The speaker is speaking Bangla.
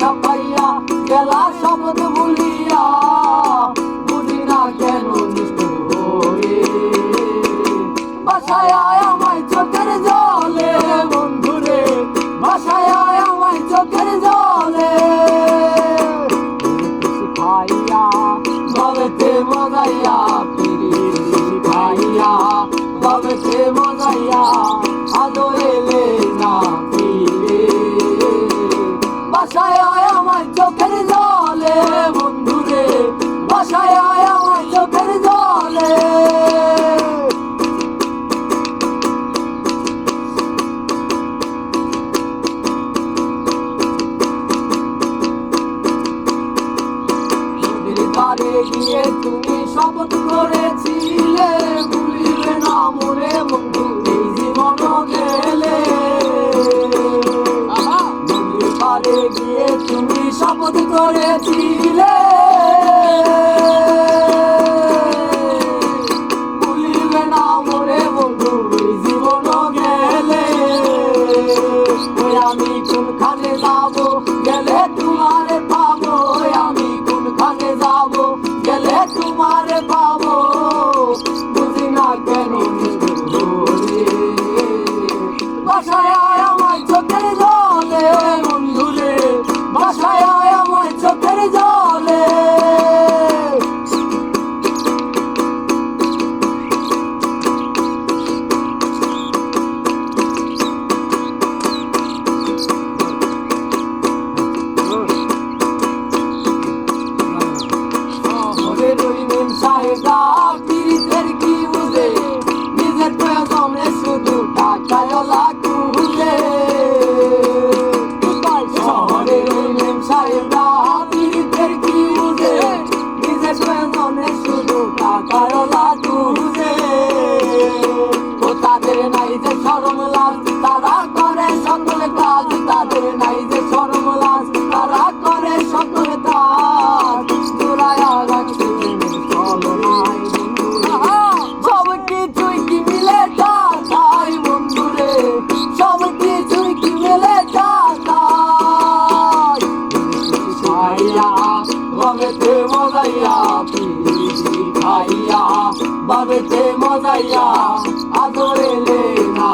খাপাইয়া গেলা শব্দ ভুলিয়া বুঝি না কেন বাসায় আমায় চোখের জলে, বন্ধুরে, বাসায় আমায় চোখের জলে। ভাইয়া বলেতে মজাইয়া পিড়ি ভাইয়া বলেতে মজাইয়া, আদরে নিয়ে তুমি শপথ করেছিলে ভুলিবে না মনে বন্ধু, এই জীবন গেলে পারে গিয়ে তুমি শপথ করেছিলে। ভুলিবে না মনে বন্ধু, এই জীবন গেলে যাব? লাগেছে মজাইয়া আদরে না